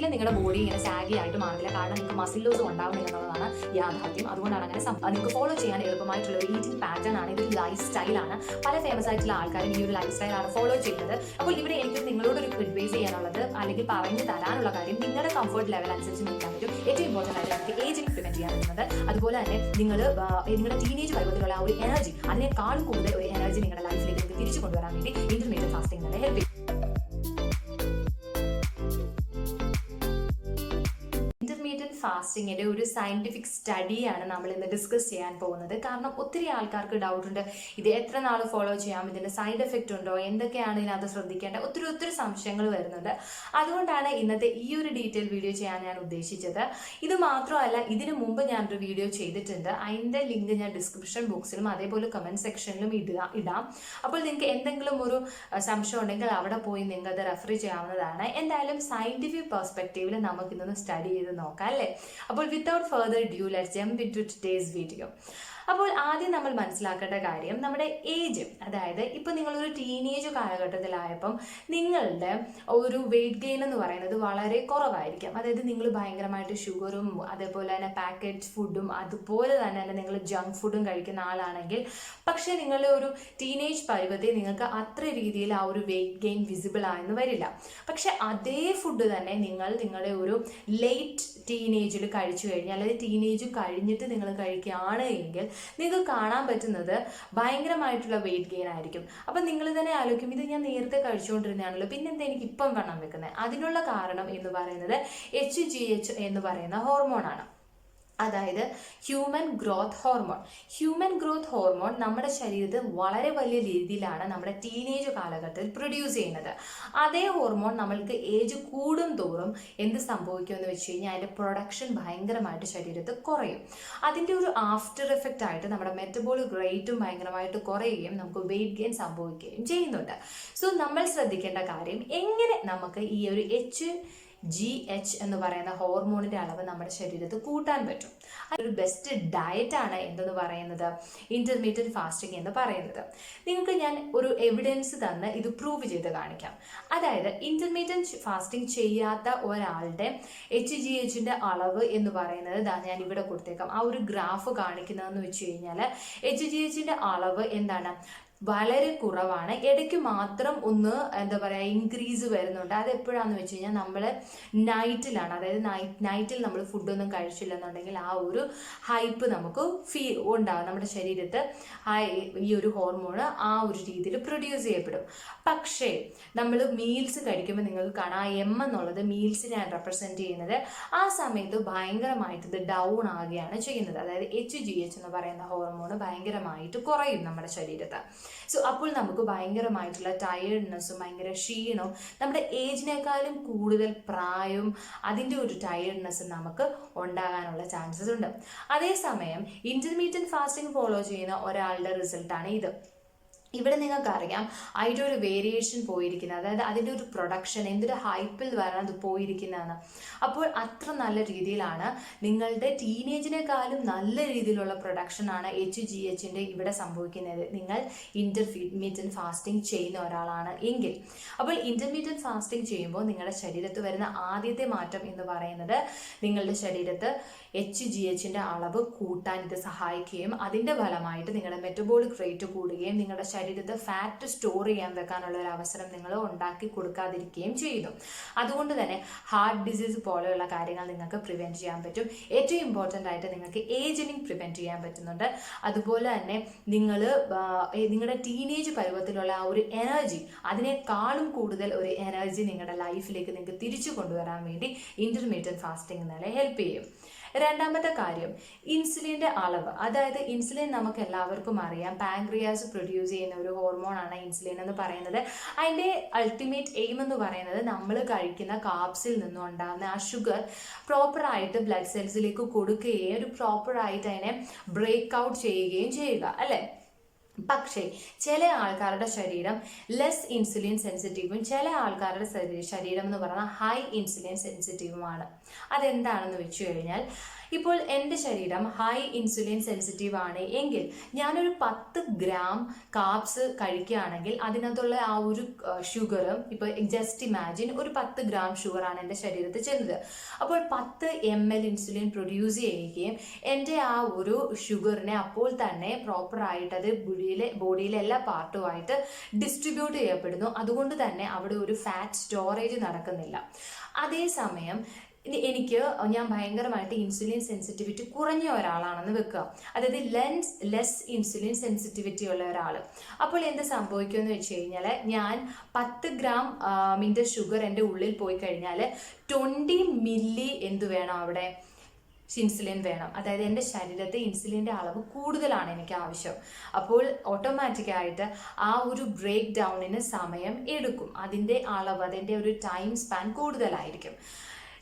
ഒരിക്കലും നിങ്ങളുടെ ബോഡി ഇങ്ങനെ സാഗി ആയിട്ട് മാറില്ല കാരണം നിങ്ങൾക്ക് മസിൽ ലോസ് ഉണ്ടാവുന്നില്ല എന്നുള്ളതാണ് യാഥാർത്ഥ്യം. അതുകൊണ്ടാണ് അങ്ങനെ നിങ്ങൾക്ക് ഫോളോ ചെയ്യാൻ എളുപ്പമായിട്ടുള്ള ഒരു ഈറ്റിംഗ് പാറ്റേൺ ആണ്. ഇതൊരു ലൈഫ് സ്റ്റൈലാണ് പല ഫേമസ് ആയിട്ടുള്ള ആൾക്കാരും ഈ ഒരു ലൈഫ് സ്റ്റൈലാണ് ഫോളോ ചെയ്യുന്നത്. അപ്പോൾ ഇവിടെ എനിക്ക് നിങ്ങളോട് ഒരു അഡ്വൈസ് ചെയ്യാനുള്ളത് അല്ലെങ്കിൽ പറഞ്ഞു തരാനുള്ള കാര്യം നിങ്ങളുടെ കംഫർട്ട് ലെവൽ അനുസരിച്ച് നിൽക്കാൻ പറ്റും. ഏറ്റവും ഇമ്പോർട്ടന്റ് ആയിട്ട് ഇംപ്ലിമെന്റ് പ്രിവെന്റ് ചെയ്യാൻ പറ്റുന്നത്. അതുപോലെ തന്നെ നിങ്ങൾ നിങ്ങളുടെ ടീനേജ് പരുവത്തിലുള്ള ആ ഒരു എനർജി അതിനേക്കാളും കൂടുതൽ ഒരു എനർജി നിങ്ങളുടെ ലൈഫിലേക്ക് തിരിച്ചു കൊണ്ടുവരാൻ വേണ്ടി ഇന്റർമീഡിയറ്റ് ഫാസ്റ്റിംഗ് ഹെൽപ്പ് ചെയ്യും ഫാസ്റ്റിങ്ങിന്റെ ഒരു സയന്റിഫിക് സ്റ്റഡിയാണ് നമ്മൾ ഇന്ന് ഡിസ്കസ് ചെയ്യാൻ പോകുന്നത്. കാരണം ഒത്തിരി ആൾക്കാർക്ക് ഡൗട്ട് ഉണ്ട്. ഇത് എത്ര നാൾ ഫോളോ ചെയ്യാം? ഇതിന്റെ സൈഡ് എഫക്റ്റ് ഉണ്ടോ? എന്തൊക്കെയാണ് ഇതിനകത്ത് ശ്രദ്ധിക്കേണ്ടത്? ഒത്തിരി ഒത്തിരി സംശയങ്ങൾ വരുന്നുണ്ട്. അതുകൊണ്ടാണ് ഇന്നത്തെ ഈ ഒരു ഡീറ്റെയിൽ വീഡിയോ ചെയ്യാൻ ഞാൻ ഉദ്ദേശിച്ചത്. ഇത് മാത്രമല്ല ഇതിനു മുമ്പ് ഞാനൊരു വീഡിയോ ചെയ്തിട്ടുണ്ട്. അതിന്റെ ലിങ്ക് ഞാൻ ഡിസ്ക്രിപ്ഷൻ ബോക്സിലും അതേപോലെ കമന്റ് സെക്ഷനിലും ഇടുക ഇടാം. അപ്പോൾ നിങ്ങൾക്ക് എന്തെങ്കിലും ഒരു സംശയം ഉണ്ടെങ്കിൽ അവിടെ പോയി നിങ്ങൾക്ക് അത് റെഫർ ചെയ്യാവുന്നതാണ്. എന്തായാലും സയന്റിഫിക് പെർസ്പെക്റ്റീവിൽ നമുക്കിന്നൊന്ന് സ്റ്റഡി ചെയ്ത് നോക്കാം അല്ലേ? അപ്പോൾ without further due let jump in to today's video അപ്പോൾ ആദ്യം നമ്മൾ മനസ്സിലാക്കേണ്ട കാര്യം നമ്മുടെ ഏജ് അതായത് ഇപ്പം നിങ്ങളൊരു ടീനേജ് കാലഘട്ടത്തിലായപ്പം നിങ്ങളുടെ ഒരു വെയിറ്റ് ഗെയിൻ എന്ന് പറയുന്നത് വളരെ കുറവായിരിക്കും. അതായത് നിങ്ങൾ ഭയങ്കരമായിട്ട് ഷുഗറും അതേപോലെ തന്നെ പാക്കറ്റ് ഫുഡും അതുപോലെ തന്നെ തന്നെ നിങ്ങൾ ജങ്ക് ഫുഡും കഴിക്കുന്ന ആളാണെങ്കിൽ പക്ഷേ നിങ്ങളുടെ ഒരു ടീനേജ് പരുവത്തിൽ നിങ്ങൾക്ക് അത്ര രീതിയിൽ ആ ഒരു വെയിറ്റ് ഗെയിൻ വിസിബിൾ ആയെന്ന് വരില്ല. പക്ഷേ അതേ ഫുഡ് തന്നെ നിങ്ങൾ നിങ്ങളുടെ ഒരു ലേറ്റ് ടീനേജിൽ കഴിച്ചു കഴിഞ്ഞാൽ അല്ലെങ്കിൽ ടീനേജ് കഴിഞ്ഞിട്ട് നിങ്ങൾ കഴിക്കുകയാണ് എങ്കിൽ നിങ്ങൾക്ക് കാണാൻ പറ്റുന്നത് ഭയങ്കരമായിട്ടുള്ള വെയിറ്റ് ഗെയിൻ ആയിരിക്കും. അപ്പം നിങ്ങൾ തന്നെ ആലോചിക്കും ഇത് ഞാൻ നേരത്തെ കഴിച്ചുകൊണ്ടിരുന്നതാണല്ലോ പിന്നെന്താ എനിക്ക് ഇപ്പം വണ്ണം വെക്കുന്നത് അതിനുള്ള കാരണം എന്ന് പറയുന്നത് എച്ച് ജി എച്ച് എന്ന് പറയുന്ന ഹോർമോണാണ് അതായത് human growth hormone human growth hormone നമ്മുടെ ശരീരത്തിൽ വളരെ വലിയ രീതിയിലാണ് നമ്മുടെ ടീനേജ് കാലഘട്ടത്തിൽ പ്രൊഡ്യൂസ് ചെയ്യുന്നത്. അതേ ഹോർമോൺ നമ്മൾക്ക് ഏജ് കൂടും തോറും എന്ത് സംഭവിക്കുമെന്ന് വെച്ച് കഴിഞ്ഞാൽ അതിന്റെ പ്രൊഡക്ഷൻ ഭയങ്കരമായിട്ട് ശരീരത്തിൽ കുറയും. അതിന്റെ ഒരു ആഫ്റ്റർ എഫക്റ്റ് ആയിട്ട് നമ്മുടെ മെറ്റബോളിക് റേറ്റും ഭയങ്കരമായിട്ട് കുറയുകയും നമുക്ക് വെയിറ്റ് ഗെയിൻ സംഭവിക്കുകയും ചെയ്യുന്നുണ്ട്. സോ നമ്മൾ ശ്രദ്ധിക്കേണ്ട കാര്യം എങ്ങനെ നമുക്ക് ഈ ഒരു എച്ച് ജി എച്ച് എന്ന് പറയുന്ന ഹോർമോണിന്റെ അളവ് നമ്മുടെ ശരീരത്തിൽ കൂട്ടാൻ പറ്റും. ഒരു ബെസ്റ്റ് ഡയറ്റ് ആണ് എന്തെന്ന് പറയുന്നത്? ഇന്റർമീഡിയറ്റ് ഫാസ്റ്റിംഗ് എന്ന് പറയുന്നത്. നിങ്ങൾക്ക് ഞാൻ ഒരു എവിഡൻസ് തന്ന് ഇത് പ്രൂവ് ചെയ്ത് കാണിക്കാം. അതായത് ഇന്റർമീഡിയറ്റ് ഫാസ്റ്റിംഗ് ചെയ്യാത്ത ഒരാളുടെ എച്ച് ജി എച്ചിന്റെ അളവ് എന്ന് പറയുന്നത് ഞാൻ ഇവിടെ കൊടുത്തേക്കാം. ആ ഒരു ഗ്രാഫ് കാണിക്കുന്നതെന്ന് വെച്ച് കഴിഞ്ഞാൽ എച്ച് ജി എച്ചിന്റെ അളവ് എന്താണ്? വളരെ കുറവാണ്. ഇടയ്ക്ക് മാത്രം ഒന്ന് എന്താ പറയുക ഇൻക്രീസ് വരുന്നുണ്ട്. അത് എപ്പോഴാന്ന് വെച്ച് കഴിഞ്ഞാൽ നമ്മൾ നൈറ്റിലാണ് അതായത് നൈറ്റ് നൈറ്റിൽ നമ്മൾ ഫുഡൊന്നും കഴിച്ചില്ലെന്നുണ്ടെങ്കിൽ ആ ഒരു ഹൈപ്പ് നമുക്ക് ഫീ ഉണ്ടാകും നമ്മുടെ ശരീരത്ത് ഈ ഒരു ഹോർമോൺ ആ ഒരു രീതിയിൽ പ്രൊഡ്യൂസ് ചെയ്യപ്പെടും. പക്ഷേ നമ്മൾ മീൽസ് കഴിക്കുമ്പോൾ നിങ്ങൾക്ക് കാണാം ആ എം എന്നുള്ളത് മീൽസിനെയാണ് റെപ്രസെന്റ് ചെയ്യുന്നത് ആ സമയത്ത് ഭയങ്കരമായിട്ട് ഇത് ഡൗൺ ആകുകയാണ് ചെയ്യുന്നത്. അതായത് എച്ച് ജി എച്ച് എന്ന് പറയുന്ന ഹോർമോൺ ഭയങ്കരമായിട്ട് കുറയും നമ്മുടെ ശരീരത്ത്. സോ അപ്പോൾ നമുക്ക് ഭയങ്കരമായിട്ടുള്ള ടയേർഡ്നെസ്സും ഭയങ്കര ക്ഷീണവും നമ്മുടെ ഏജിനേക്കാളും കൂടുതൽ പ്രായവും അതിന്റെ ഒരു ടയേർഡ്നെസ്സും നമുക്ക് ഉണ്ടാകാനുള്ള ചാൻസസ് ഉണ്ട്. അതേസമയം ഇന്റർമീഡിയറ്റ് ഫാസ്റ്റിംഗ് ഫോളോ ചെയ്യുന്ന ഒരാളുടെ റിസൾട്ടാണ് ഇത്. ഇവിടെ നിങ്ങൾക്ക് അറിയാം അതിന്റെ ഒരു വേരിയേഷൻ പോയിരിക്കുന്നത് അതായത് അതിന്റെ ഒരു പ്രൊഡക്ഷൻ എന്തൊരു ഹൈപ്പിൽ വരണം അത് പോയിരിക്കുന്നതാണ്. അപ്പോൾ അത്ര നല്ല രീതിയിലാണ് നിങ്ങളുടെ ടീനേജിനേക്കാളും നല്ല രീതിയിലുള്ള പ്രൊഡക്ഷനാണ് എച്ച് ജി എച്ചിന്റെ ഇവിടെ സംഭവിക്കുന്നത്. നിങ്ങൾ ഇന്റർമീഡിയൻ ഫാസ്റ്റിംഗ് ചെയ്യുന്ന ഒരാളാണ് എങ്കിൽ. അപ്പോൾ ഇന്റർമീഡിയൻ ഫാസ്റ്റിംഗ് ചെയ്യുമ്പോൾ നിങ്ങളുടെ ശരീരത്ത് വരുന്ന ആദ്യത്തെ മാറ്റം എന്ന് പറയുന്നത് നിങ്ങളുടെ ശരീരത്ത് എച്ച് ജി എച്ചിന്റെ അളവ് കൂട്ടാൻ ഇത് സഹായിക്കുകയും അതിന്റെ ഫലമായിട്ട് നിങ്ങളുടെ മെറ്റബോളിക് റേറ്റ് കൂടുകയും നിങ്ങളുടെ ശരീരത്തിൽ ഫാറ്റ് സ്റ്റോർ ചെയ്യാൻ വെക്കാനുള്ള ഒരു അവസരം നിങ്ങൾ ഉണ്ടാക്കി കൊടുക്കാതിരിക്കുകയും ചെയ്യുന്നു അതുകൊണ്ട് തന്നെ ഹാർട്ട് ഡിസീസ് പോലെയുള്ള കാര്യങ്ങൾ നിങ്ങൾക്ക് പ്രിവെന്റ് ചെയ്യാൻ പറ്റും. ഏറ്റവും ഇമ്പോർട്ടന്റ് ആയിട്ട് നിങ്ങൾക്ക് ഏജിനിങ് പ്രിവെന്റ് ചെയ്യാൻ പറ്റുന്നുണ്ട്. അതുപോലെ തന്നെ നിങ്ങൾ നിങ്ങളുടെ ടീനേജ് പരുവത്തിലുള്ള ആ ഒരു എനർജി അതിനേക്കാളും കൂടുതൽ ഒരു എനർജി നിങ്ങളുടെ ലൈഫിലേക്ക് നിങ്ങൾക്ക് തിരിച്ചു കൊണ്ടുവരാൻ വേണ്ടി ഇന്റർമീഡിയറ്റ് ഫാസ്റ്റിംഗ് നിങ്ങളെ ഹെൽപ്പ് ചെയ്യും. രണ്ടാമത്തെ കാര്യം ഇൻസുലിന്റെ അളവ്. അതായത് ഇൻസുലിൻ നമുക്ക് എല്ലാവർക്കും അറിയാം. പാങ്ക്രിയാസ് പ്രൊഡ്യൂസ് ചെയ്യുന്ന ഒരു ഹോർമോണാണ് ഇൻസുലിൻ എന്ന് പറയുന്നത്. അതിന്റെ അൾട്ടിമേറ്റ് എയിം എന്ന് പറയുന്നത് നമ്മൾ കഴിക്കുന്ന കാപ്സിൽ നിന്നും ഉണ്ടാകുന്ന ആ ഷുഗർ പ്രോപ്പറായിട്ട് ബ്ലഡ് സെൽസിലേക്ക് കൊടുക്കുകയും ഒരു പ്രോപ്പറായിട്ട് അതിനെ ബ്രേക്ക് ഔട്ട് ചെയ്യുകയും ചെയ്യുക അല്ലേ? പക്ഷേ ചില ആൾക്കാരുടെ ശരീരം ലെസ് ഇൻസുലിൻ സെൻസിറ്റീവും ചില ആൾക്കാരുടെ ശരീരം എന്ന് പറഞ്ഞാൽ ഹൈ ഇൻസുലിൻ സെൻസിറ്റീവുമാണ് അതെന്താണെന്ന് വെച്ചു കഴിഞ്ഞാൽ ഇപ്പോൾ എന്റെ ശരീരം ഹൈ ഇൻസുലിൻ സെൻസിറ്റീവ് ആണ്. എങ്കിൽ ഞാനൊരു പത്ത് ഗ്രാം കാപ്സ് കഴിക്കുകയാണെങ്കിൽ അതിനകത്തുള്ള ആ ഒരു ഷുഗറും ഇപ്പോൾ ജസ്റ്റ് ഇമാജിൻ ഒരു പത്ത് ഗ്രാം ഷുഗറാണ് എന്റെ ശരീരത്തിൽ ചെന്നത്. അപ്പോൾ പത്ത് എം എൽ ഇൻസുലിൻ പ്രൊഡ്യൂസ് ചെയ്യുകയും എന്റെ ആ ഒരു ഷുഗറിനെ അപ്പോൾ തന്നെ പ്രോപ്പറായിട്ട് അത് ബുഡിയിലെ ബോഡിയിലെ എല്ലാ പാർട്ടുമായിട്ട് ഡിസ്ട്രിബ്യൂട്ട് ചെയ്യപ്പെടുന്നു. അതുകൊണ്ട് തന്നെ അവിടെ ഒരു ഫാറ്റ് സ്റ്റോറേജ് നടക്കുന്നില്ല. അതേസമയം ഇനി എനിക്ക് ഞാൻ ഭയങ്കരമായിട്ട് ഇൻസുലിൻ സെൻസിറ്റിവിറ്റി കുറഞ്ഞ ഒരാളാണെന്ന് വെക്കുക. അതായത് ലെൻസ് ലെസ് ഇൻസുലിൻ സെൻസിറ്റിവിറ്റി ഉള്ള ഒരാൾ അപ്പോൾ എന്ത് സംഭവിക്കുമെന്ന് വെച്ച് കഴിഞ്ഞാൽ ഞാൻ പത്ത് ഗ്രാം മിന്റെ ഷുഗർ എന്റെ ഉള്ളിൽ പോയി കഴിഞ്ഞാൽ ട്വന്റി മില്ലി എന്ത് വേണം അവിടെ? ഇൻസുലിൻ വേണം. അതായത് എന്റെ ശരീരത്തെ ഇൻസുലിന്റെ അളവ് കൂടുതലാണ് എനിക്ക് ആവശ്യം. അപ്പോൾ ഓട്ടോമാറ്റിക്കായിട്ട് ആ ഒരു ബ്രേക്ക് ഡൗണിന് സമയം എടുക്കും. അതിന്റെ അളവ് അതിന്റെ ഒരു ടൈം സ്പാൻ കൂടുതലായിരിക്കും.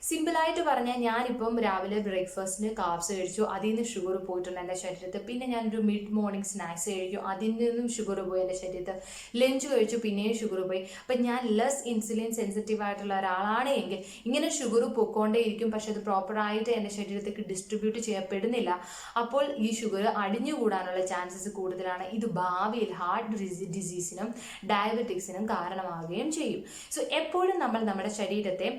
സിമ്പിളായിട്ട് പറഞ്ഞാൽ ഞാനിപ്പം രാവിലെ ബ്രേക്ക്ഫാസ്റ്റിന് കാപ്സ് കഴിച്ചു അതിൽ നിന്ന് ഷുഗർ പോയിട്ടുണ്ട് എന്റെ ശരീരത്തിൽ പിന്നെ ഞാനൊരു മിഡ് മോർണിംഗ് സ്നാക്സ് കഴിക്കും അതിൽ നിന്നും ഷുഗർ പോയി എന്റെ ശരീരത്തിൽ ലഞ്ച് കഴിച്ചു പിന്നെയും ഷുഗർ പോയി. അപ്പം ഞാൻ ലെസ് ഇൻസുലിൻ സെൻസിറ്റീവ് ആയിട്ടുള്ള ഒരാളാണ് എങ്കിൽ ഇങ്ങനെ ഷുഗർ പൊക്കോണ്ടേയിരിക്കും പക്ഷെ അത് പ്രോപ്പറായിട്ട് എന്റെ ശരീരത്തേക്ക് ഡിസ്ട്രിബ്യൂട്ട് ചെയ്യപ്പെടുന്നില്ല. അപ്പോൾ ഈ ഷുഗർ അടിഞ്ഞുകൂടാനുള്ള ചാൻസസ് കൂടുതലാണ്. ഇത് ഭാവിയിൽ ഹാർട്ട് ഡിസീസിനും ഡയബറ്റിക്സിനും കാരണമാവുകയും ചെയ്യും. സോ എപ്പോഴും നമ്മൾ നമ്മുടെ ശരീരത്തെ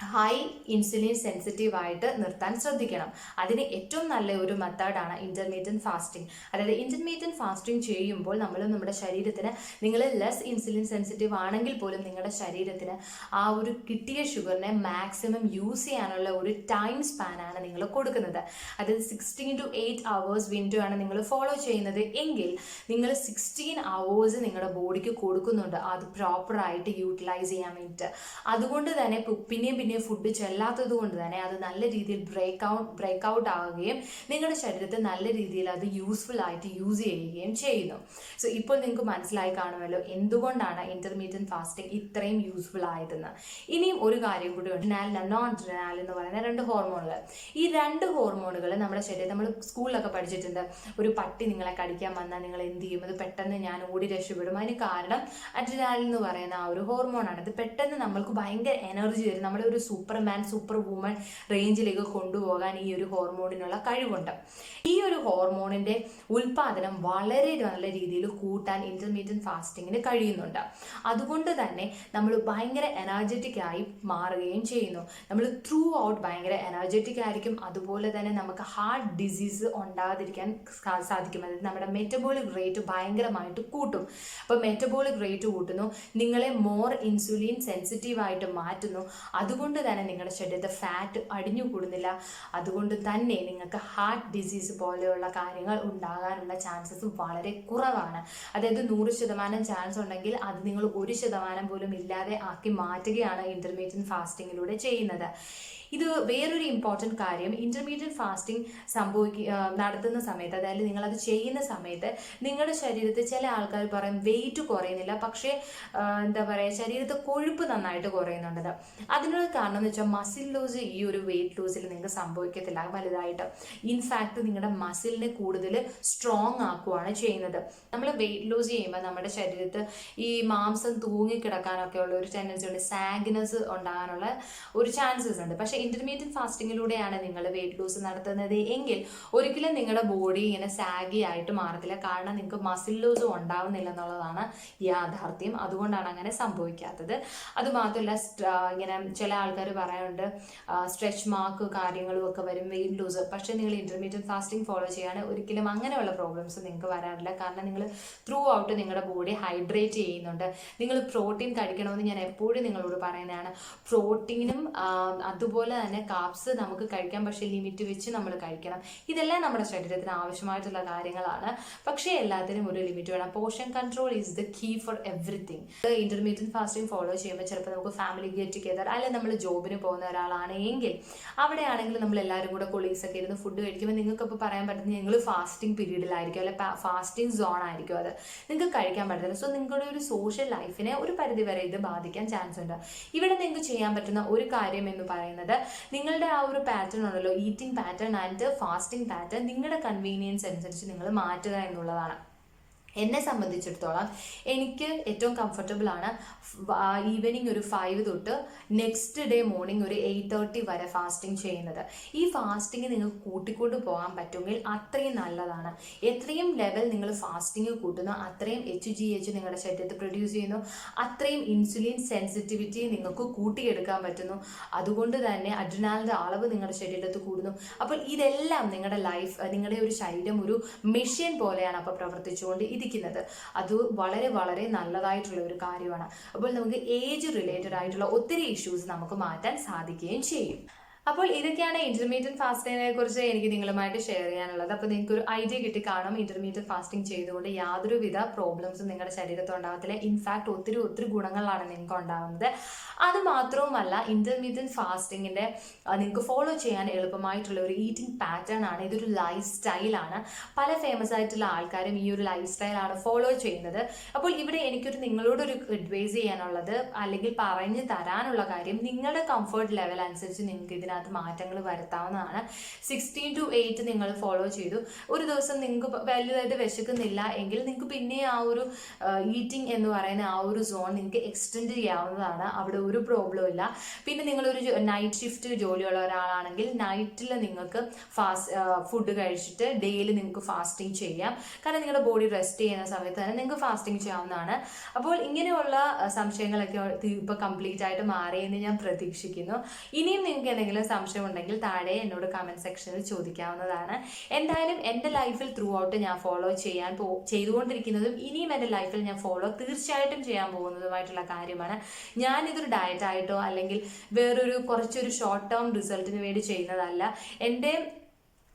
ഹൈ ഇൻസുലിൻ സെൻസിറ്റീവ് ആയിട്ട് നിർത്താൻ ശ്രദ്ധിക്കണം. അതിന് ഏറ്റവും നല്ല ഒരു മെത്തേഡാണ് ഇന്റർമീഡിയറ്റ് ഫാസ്റ്റിംഗ് അതായത് ഇന്റർമീഡിയറ്റ് ഫാസ്റ്റിംഗ് ചെയ്യുമ്പോൾ നമ്മൾ നമ്മുടെ ശരീരത്തിന് നിങ്ങൾ ലെസ് ഇൻസുലിൻ സെൻസിറ്റീവ് ആണെങ്കിൽ പോലും നിങ്ങളുടെ ശരീരത്തിന് ആ ഒരു കിട്ടിയ ഷുഗറിനെ മാക്സിമം യൂസ് ചെയ്യാനുള്ള ഒരു ടൈം സ്പാനാണ് നിങ്ങൾ കൊടുക്കുന്നത്. അതായത് sixteen to eight hours window ആണ് നിങ്ങൾ ഫോളോ ചെയ്യുന്നത്. എങ്കിൽ നിങ്ങൾ സിക്സ്റ്റീൻ അവേഴ്സ് നിങ്ങളുടെ ബോഡിക്ക് കൊടുക്കുന്നുണ്ട്. അത് പ്രോപ്പറായിട്ട് യൂട്ടിലൈസ് ചെയ്യാൻ വേണ്ടിയിട്ട്. അതുകൊണ്ട് തന്നെ പിന്നെയും പിന്നെയും ഫുഡ് ചെല്ലാത്തത് കൊണ്ട് തന്നെ അത് നല്ല രീതിയിൽ ബ്രേക്ക് ഔട്ട് ബ്രേക്ക് ഔട്ട് ആവുകയും നിങ്ങളുടെ ശരീരത്തെ നല്ല രീതിയിൽ അത് യൂസ്ഫുൾ ആയിട്ട് യൂസ് ചെയ്യുകയും ചെയ്യുന്നു. സോ ഇപ്പോൾ നിങ്ങൾക്ക് മനസ്സിലായി കാണുമല്ലോ എന്തുകൊണ്ടാണ് ഇന്റർമീഡിയറ്റ് ഫാസ്റ്റിംഗ് ഇത്രയും യൂസ്ഫുൾ ആയതെന്ന്. ഇനിയും ഒരു കാര്യം കൂടി ഉണ്ട്. ഡ്രിനാൽ നോൺ ഡ്രനാൽ എന്ന് പറയുന്ന രണ്ട് ഹോർമോണുകൾ ഈ രണ്ട് ഹോർമോണുകൾ നമ്മുടെ ശരീരം നമ്മൾ സ്കൂളിലൊക്കെ പഠിച്ചിട്ടുണ്ട്. ഒരു പട്ടി നിങ്ങളെ കടിക്കാൻ വന്നാൽ നിങ്ങൾ എന്ത് ചെയ്യും? അത് പെട്ടെന്ന് ഞാൻ ഓടി രക്ഷപ്പെടും. അതിന് കാരണം അഡ്രിനാലിൻ എന്ന് പറയുന്ന ആ ഒരു ഹോർമോണാണ് അത് പെട്ടെന്ന് നമ്മൾക്ക് ഭയങ്കര എനർജി തരും നമ്മുടെ ഒരു സൂപ്പർമാൻ സൂപ്പർ വുമൺ റേഞ്ചിലേക്ക് കൊണ്ടുപോകാൻ ഈ ഒരു ഹോർമോണിനുള്ള കഴിവുണ്ട്. ഈ ഒരു ഹോർമോണിന്റെ ഉൽപാദനം വളരെ നല്ല രീതിയിൽ കൂട്ടാൻ ഇന്റർമീഡിയറ്റ് ഫാസ്റ്റിങ്ങിന് കഴിയുന്നുണ്ട്. അതുകൊണ്ട് തന്നെ നമ്മൾ ഭയങ്കര എനർജറ്റിക് ആയി മാറുകയും ചെയ്യുന്നു. നമ്മൾ ത്രൂ ഔട്ട് ഭയങ്കര എനർജറ്റിക് ആയിരിക്കും. അതുപോലെ തന്നെ നമുക്ക് ഹാർട്ട് ഡിസീസ് ഉണ്ടാകാതിരിക്കാൻ സാധിക്കും. അതായത് നമ്മുടെ മെറ്റബോളിക് റേറ്റ് ഭയങ്കരമായിട്ട് കൂട്ടും. അപ്പോൾ മെറ്റബോളിക് റേറ്റ് കൂട്ടുന്നു. നിങ്ങളെ മോർ ഇൻസുലിൻ സെൻസിറ്റീവ് ആയിട്ട് മാറ്റുന്നു. അതുകൊണ്ട് തന്നെ നിങ്ങളുടെ ശരീരത്തെ ഫാറ്റ് അടിഞ്ഞു കൂടുന്നില്ല. അതുകൊണ്ട് തന്നെ നിങ്ങൾക്ക് ഹാർട്ട് ഡിസീസ് പോലെയുള്ള കാര്യങ്ങൾ ഉണ്ടാകാനുള്ള ചാൻസസ് വളരെ കുറവാണ്. അതായത് നൂറ് ശതമാനം ചാൻസ് ഉണ്ടെങ്കിൽ അത് നിങ്ങൾ ഒരു ശതമാനം പോലും ഇല്ലാതെ ആക്കി മാറ്റുകയാണ് ഇന്റർമീഡിയറ്റ് ഫാസ്റ്റിങ്ങിലൂടെ ചെയ്യുന്നത്. ഇത് വേറൊരു ഇമ്പോർട്ടന്റ് കാര്യം. ഇന്റർമീഡിയറ്റ് ഫാസ്റ്റിംഗ് സംഭവിക്കുക നടത്തുന്ന സമയത്ത് അതായത് നിങ്ങളത് ചെയ്യുന്ന സമയത്ത് നിങ്ങളുടെ ശരീരത്തിൽ ചില ആൾക്കാർ പറയും വെയിറ്റ് കുറയുന്നില്ല. പക്ഷേ എന്താ പറയുക ശരീരത്തെ കൊഴുപ്പ് നന്നായിട്ട് കുറയുന്നുണ്ട്. അതിനുള്ള കാരണം എന്ന് വെച്ചാൽ മസിൽ ലൂസ് ഈ ഒരു വെയിറ്റ് ലൂസിൽ നിങ്ങൾക്ക് സംഭവിക്കത്തില്ല. വലുതായിട്ട്. ഇൻഫാക്ട് നിങ്ങളുടെ മസിലിനെ കൂടുതൽ സ്ട്രോങ് ആക്കുവാണ് ചെയ്യുന്നത്. നമ്മൾ വെയിറ്റ് ലൂസ് ചെയ്യുമ്പോൾ നമ്മുടെ ശരീരത്ത് ഈ മാംസം തൂങ്ങിക്കിടക്കാനൊക്കെ ഉള്ള ഒരു ടെൻഡൻസി ഉണ്ട്. സാഗ്നസ് ഉണ്ടാകാനുള്ള ഒരു ചാൻസസ് ഉണ്ട്. പക്ഷേ ഇന്റർമീഡിയറ്റ് ഫാസ്റ്റിങ്ങിലൂടെയാണ് നിങ്ങൾ വെയിറ്റ് ലോസ് നടത്തുന്നത്. എങ്കിൽ ഒരിക്കലും നിങ്ങളുടെ ബോഡി ഇങ്ങനെ സാഗി ആയിട്ട് മാറത്തില്ല. കാരണം നിങ്ങൾക്ക് മസിൽ ലോസ് ഉണ്ടാവുന്നില്ല എന്നുള്ളതാണ് യാഥാർത്ഥ്യം. അതുകൊണ്ടാണ് അങ്ങനെ സംഭവിക്കാത്തത്. അതുമാത്രമല്ല ഇങ്ങനെ ചില ആൾക്കാർ പറയാറുണ്ട് സ്ട്രെച്ച് മാർക്ക് കാര്യങ്ങളും ഒക്കെ വരും വെയിറ്റ് ലൂസ് പക്ഷേ നിങ്ങൾ ഇന്റർമീഡിയറ്റ് ഫാസ്റ്റിംഗ് ഫോളോ ചെയ്യാണ് ഒരിക്കലും അങ്ങനെയുള്ള പ്രോബ്ലംസ് നിങ്ങൾക്ക് വരാറില്ല. കാരണം നിങ്ങൾ ത്രൂ ഔട്ട് നിങ്ങളുടെ ബോഡി ഹൈഡ്രേറ്റ് ചെയ്യുന്നുണ്ട്. നിങ്ങൾ പ്രോട്ടീൻ കഴിക്കണമെന്ന് ഞാൻ എപ്പോഴും നിങ്ങളോട് പറയുന്നതാണ്. പ്രോട്ടീനും അതുപോലെ തന്നെ കാപ്സ് നമുക്ക് കഴിക്കാം പക്ഷേ ലിമിറ്റ് വെച്ച് നമ്മൾ കഴിക്കണം. ഇതെല്ലാം നമ്മുടെ ശരീരത്തിന് ആവശ്യമായിട്ടുള്ള കാര്യങ്ങളാണ്. പക്ഷേ എല്ലാത്തിനും ഒരു ലിമിറ്റ് വേണം. Portion control is the key for everything intermediate fasting follow ചെയ്യുമ്പോൾ ചിലപ്പോൾ നമുക്ക് ഫാമിലി ഗെറ്റ് ടുഗെദർ അല്ലെങ്കിൽ നമ്മൾ ജോബിന് പോകുന്ന ഒരാളാണ് എങ്കിൽ അവിടെയാണെങ്കിൽ നമ്മൾ എല്ലാവരും കൂടെ കൊളീഗ്സ് ഒക്കെ ഇരുന്ന് ഫുഡ് കഴിക്കുമ്പോൾ നിങ്ങൾക്ക് ഇപ്പോൾ പറയാൻ പറ്റുന്നത് നിങ്ങൾ ഫാസ്റ്റിംഗ് പീരീഡിലായിരിക്കും അല്ലെ ഫാസ്റ്റിംഗ് സോൺ ആയിരിക്കും അത്. നിങ്ങൾക്ക് കഴിക്കാൻ പറ്റത്തില്ല. സോ നിങ്ങളുടെ ഒരു സോഷ്യൽ ലൈഫിനെ ഒരു പരിധിവരെ ഇത് ബാധിക്കാൻ ചാൻസ് ഉണ്ട്. ഇവിടെ നിങ്ങൾക്ക് ചെയ്യാൻ പറ്റുന്ന ഒരു കാര്യം എന്ന് പറയുന്നത് നിങ്ങളുടെ ആ ഒരു പാറ്റേൺ ഉണ്ടല്ലോ eating pattern and fasting pattern നിങ്ങളുടെ കൺവീനിയൻസ് അനുസരിച്ച് നിങ്ങൾ മാറ്റുക എന്നുള്ളതാണ്. എന്നെ സംബന്ധിച്ചിടത്തോളം എനിക്ക് ഏറ്റവും കംഫർട്ടബിൾ ആണ് ഈവനിങ് ഒരു ഫൈവ് തൊട്ട് നെക്സ്റ്റ് ഡേ മോർണിംഗ് ഒരു എയ്റ്റ് തേർട്ടി വരെ ഫാസ്റ്റിംഗ് ചെയ്യുന്നത്. ഈ ഫാസ്റ്റിംഗ് നിങ്ങൾക്ക് കൂട്ടിക്കൊണ്ട് പോകാൻ പറ്റുമെങ്കിൽ അത്രയും നല്ലതാണ്. എത്രയും ലെവൽ നിങ്ങൾ ഫാസ്റ്റിംഗ് കൂട്ടുന്നു അത്രയും എച്ച് ജി എച്ച് നിങ്ങളുടെ ശരീരത്തിൽ പ്രൊഡ്യൂസ് ചെയ്യുന്നു അത്രയും ഇൻസുലിൻ സെൻസിറ്റിവിറ്റി നിങ്ങൾക്ക് കൂട്ടിയെടുക്കാൻ പറ്റുന്നു. അതുകൊണ്ട് തന്നെ അഡ്രിനാലിന്റെ അളവ് നിങ്ങളുടെ ശരീരത്തിൽ കൂടുന്നു. അപ്പോൾ ഇതെല്ലാം നിങ്ങളുടെ ലൈഫ് നിങ്ങളുടെ ഒരു ശരീരം ഒരു മെഷീൻ പോലെയാണ് അപ്പോൾ പ്രവർത്തിച്ചുകൊണ്ട് ഇരിക്കുന്നത് അത് വളരെ വളരെ നല്ലതായിട്ടുള്ള ഒരു കാര്യമാണ്. അപ്പോൾ നമുക്ക് ഏജ് റിലേറ്റഡ് ആയിട്ടുള്ള ഒത്തിരി ഇഷ്യൂസ് നമുക്ക് മാറ്റാൻ സാധിക്കുകയും ചെയ്യും. അപ്പോൾ ഇതൊക്കെയാണ് ഇന്റർമീഡിയറ്റ് ഫാസ്റ്റിങ്ങിനെ കുറിച്ച് എനിക്ക് നിങ്ങളുമായിട്ട് ഷെയർ ചെയ്യാനുള്ളത്. അപ്പോൾ നിങ്ങൾക്ക് ഒരു ഐഡിയ കിട്ടി കാണും. ഇന്റർമീഡിയറ്റ് ഫാസ്റ്റിംഗ് ചെയ്തുകൊണ്ട് യാതൊരുവിധ പ്രോബ്ലംസും നിങ്ങളുടെ ശരീരത്തിൽ ഉണ്ടാകത്തില്ല ഇൻഫാക്ട് ഒത്തിരി ഒത്തിരി ഗുണങ്ങളാണ് നിങ്ങൾക്ക് ഉണ്ടാകുന്നത് അത് മാത്രവുമല്ല ഇന്റർമീഡിയറ്റ് ഫാസ്റ്റിങ്ങിന്റെ നിങ്ങൾക്ക് ഫോളോ ചെയ്യാൻ എളുപ്പമായിട്ടുള്ള ഒരു ഈറ്റിംഗ് പാറ്റേൺ ആണ്. ഇതൊരു ലൈഫ് സ്റ്റൈലാണ് പല ഫേമസ് ആയിട്ടുള്ള ആൾക്കാരും ഈ ഒരു ലൈഫ് സ്റ്റൈലാണ് ഫോളോ ചെയ്യുന്നത്. അപ്പോൾ ഇവിടെ എനിക്കൊരു നിങ്ങളോടൊരു അഡ്വൈസ് ചെയ്യാനുള്ളത് അല്ലെങ്കിൽ പറഞ്ഞു തരാനുള്ള കാര്യം നിങ്ങളുടെ കംഫർട്ട് ലെവൽ അനുസരിച്ച് നിങ്ങൾക്ക് ഇതിനകത്ത് മാറ്റങ്ങൾ വരുത്താവുന്നതാണ്. സിക്സ്റ്റീൻ ടു എയ്റ്റ് നിങ്ങൾ ഫോളോ ചെയ്തു. ഒരു ദിവസം നിങ്ങൾക്ക് വലുതായിട്ട് വിശക്കുന്നില്ല എങ്കിൽ നിങ്ങൾക്ക് പിന്നെ ആ ഒരു ഈറ്റിംഗ് എന്ന് പറയുന്ന ആ ഒരു സോൺ നിങ്ങൾക്ക് എക്സ്റ്റെൻഡ് ചെയ്യാവുന്നതാണ്. അവിടെ ഒരു പ്രോബ്ലം ഇല്ല. പിന്നെ നിങ്ങളൊരു നൈറ്റ് ഷിഫ്റ്റ് ജോലിയുള്ള ഒരാളാണെങ്കിൽ നൈറ്റിൽ നിങ്ങൾക്ക് ഫാസ്റ്റ് ഫുഡ് കഴിച്ചിട്ട് ഡെയിലി നിങ്ങൾക്ക് ഫാസ്റ്റിംഗ് ചെയ്യാം. കാരണം നിങ്ങളുടെ ബോഡി റെസ്റ്റ് ചെയ്യുന്ന സമയത്ത് തന്നെ നിങ്ങൾക്ക് ഫാസ്റ്റിംഗ് ചെയ്യാവുന്നതാണ്. അപ്പോൾ ഇങ്ങനെയുള്ള സംശയങ്ങളൊക്കെ ഇപ്പോൾ കംപ്ലീറ്റ് ആയിട്ട് മാറിയെന്ന് ഞാൻ പ്രതീക്ഷിക്കുന്നു. ഇനിയും നിങ്ങൾക്ക് എന്തെങ്കിലും സംശയം ഉണ്ടെങ്കിൽ താഴെ എന്നോട് കമന്റ് സെക്ഷനിൽ ചോദിക്കാവുന്നതാണ്. എന്തായാലും എന്റെ ലൈഫിൽ ത്രൂ ഔട്ട് ഞാൻ ഫോളോ ചെയ്യാൻ പോ ചെയ്തുകൊണ്ടിരിക്കുന്നതും ഇനിയും എന്റെ ലൈഫിൽ ഞാൻ ഫോളോ തീർച്ചയായിട്ടും ചെയ്യാൻ പോകുന്നതുമായിട്ടുള്ള കാര്യമാണ്. ഞാനിതൊരു ഡയറ്റായിട്ടോ അല്ലെങ്കിൽ വേറൊരു കുറച്ചൊരു ഷോർട്ട് ടേം റിസൾട്ടിന് വേണ്ടി ചെയ്യുന്നതല്ല. എന്റെ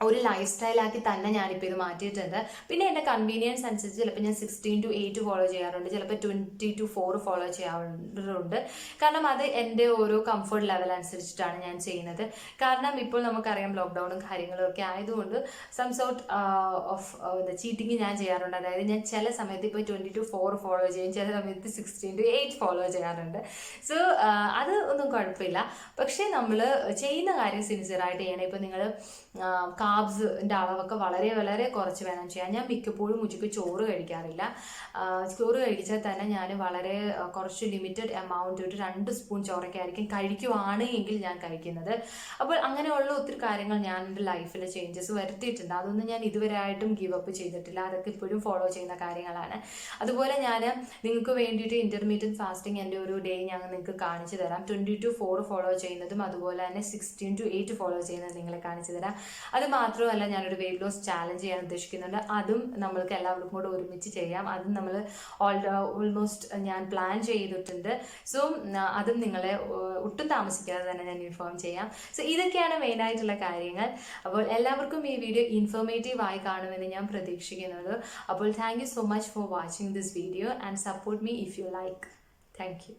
ഒരു ലൈഫ് സ്റ്റൈലാക്കി തന്നെ ഞാനിപ്പോൾ ഇത് മാറ്റിയിട്ടുണ്ട്. പിന്നെ എന്റെ കൺവീനിയൻസ് അനുസരിച്ച് ചിലപ്പോൾ ഞാൻ സിക്സ്റ്റീൻ ടു എയ്റ്റ് ഫോളോ ചെയ്യാറുണ്ട്. ചിലപ്പോൾ ട്വന്റി ടു ഫോർ ഫോളോ ചെയ്യാറുണ്ട്. കാരണം അത് എന്റെ ഓരോ കംഫർട്ട് ലെവൽ അനുസരിച്ചിട്ടാണ് ഞാൻ ചെയ്യുന്നത്. കാരണം ഇപ്പോൾ നമുക്കറിയാം ലോക്ക്ഡൗണും കാര്യങ്ങളും ഒക്കെ ആയതുകൊണ്ട് സം സോർട്ട് ഓഫ് ചീറ്റിങ് ഞാൻ ചെയ്യാറുണ്ട്. അതായത് ഞാൻ ചില സമയത്ത് ഇപ്പോൾ ട്വന്റി ടു ഫോർ ഫോളോ ചെയ്യും. ചില സമയത്ത് സിക്സ്റ്റീൻ ടു എയ്റ്റ് ഫോളോ ചെയ്യാറുണ്ട്. സോ അത് ഒന്നും കുഴപ്പമില്ല. പക്ഷേ നമ്മൾ ചെയ്യുന്ന കാര്യം സിൻസിയറായിട്ട് ചെയ്യണം. ഇപ്പോൾ നിങ്ങൾ കാബ്സിന്റെ അളവൊക്കെ വളരെ വളരെ കുറച്ച് വേണം ചെയ്യാൻ. ഞാൻ മിക്കപ്പോഴും ഉച്ചയ്ക്ക് ചോറ് കഴിക്കാറില്ല. ചോറ് കഴിച്ചാൽ തന്നെ ഞാൻ വളരെ കുറച്ച് ലിമിറ്റഡ് എമൗണ്ട് ഒരു രണ്ട് സ്പൂൺ ചോറൊക്കെ ആയിരിക്കും കഴിക്കുവാണ് എങ്കിൽ ഞാൻ കഴിക്കുന്നത്. അപ്പോൾ അങ്ങനെയുള്ള ഒത്തിരി കാര്യങ്ങൾ ഞാൻ എന്റെ ലൈഫിൽ ചേഞ്ചസ് വരുത്തിയിട്ടുണ്ട്. അതൊന്നും ഞാൻ ഇതുവരെ ആയിട്ടും ഗീവ് അപ്പ് ചെയ്തിട്ടില്ല. അതൊക്കെ ഇപ്പോഴും ഫോളോ ചെയ്യുന്ന കാര്യങ്ങളാണ്. അതുപോലെ ഞാൻ നിങ്ങൾക്ക് വേണ്ടിയിട്ട് ഇന്റർമീഡിയറ്റ് ഫാസ്റ്റിംഗ് എന്റെ ഒരു ഡേ ഞാൻ നിങ്ങൾക്ക് കാണിച്ചു തരാം. ട്വന്റി ടു ഫോർ ഫോളോ ചെയ്യുന്നതും അതുപോലെ തന്നെ സിക്സ്റ്റീൻ ടു എയ്റ്റ് ഫോളോ ചെയ്യുന്നതും നിങ്ങളെ കാണിച്ചു തരാം. അത് മാത്രമല്ല ഞാനൊരു വെയിറ്റ് ലോസ് ചാലഞ്ച് ചെയ്യാൻ ഉദ്ദേശിക്കുന്നുണ്ട്. അതും നമ്മൾക്ക് എല്ലാവർക്കും കൂടെ ഒരുമിച്ച് ചെയ്യാം. അതും നമ്മൾ ഓൾ ഓൾമോസ്റ്റ് ഞാൻ പ്ലാൻ ചെയ്തിട്ടുണ്ട്. സോ അതും നിങ്ങളെ ഒട്ടും താമസിക്കാതെ തന്നെ ഞാൻ ഇൻഫോം ചെയ്യാം. സോ ഇതൊക്കെയാണ് മെയിനായിട്ടുള്ള കാര്യങ്ങൾ. അപ്പോൾ എല്ലാവർക്കും ഈ വീഡിയോ ഇൻഫോർമേറ്റീവ് ആയി കാണുമെന്ന് ഞാൻ പ്രതീക്ഷിക്കുന്നത്. അപ്പോൾ thank you so much for watching this video and support me if you like thank you